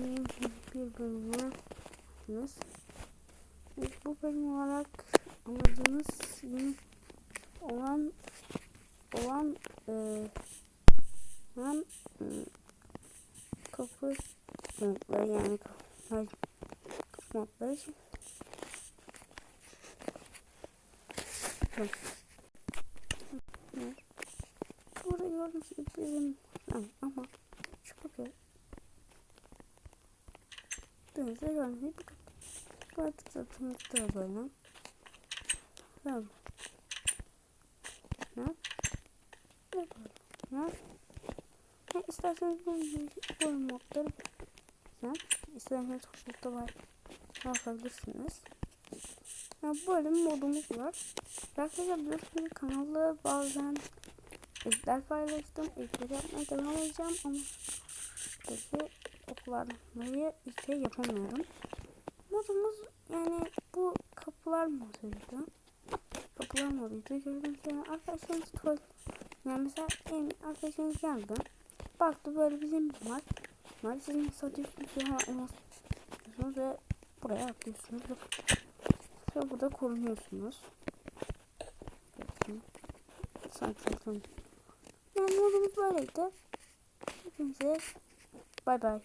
yeni bir. Evet, bu bölüm olarak amacımız olan olan e, olan e, kapı yani kapı, kapı. Evet. Burada gördüğünüz gibi bizim ama, ama şu kapı gibi bu artık zaten da böyle tamam. Ne? Ne ne? Ne isterseniz bu modları ya isterseniz toplulukta var. Bakabilirsiniz ya böyle bir modumuz var. Arkadaşlar biliyorsunuz kanalda bazen editler paylaştım. Editleri yapmaya devam edeceğim ama peki okularmayı hiç şey yapamıyorum. Modumuz yani bu kapılar moduydu. Kapılar moduydu. Gördüğünüz gibi arkadaşlarımız tuvalet yani mesela en arkadaşınız geldi. Baktı böyle bizim var. Var sizin satıyorsunuz ya olmaz ve buraya atlıyorsunuz ve ve burada korunuyorsunuz. Sanki yani modumuz böyleydi. Hepinize bay bay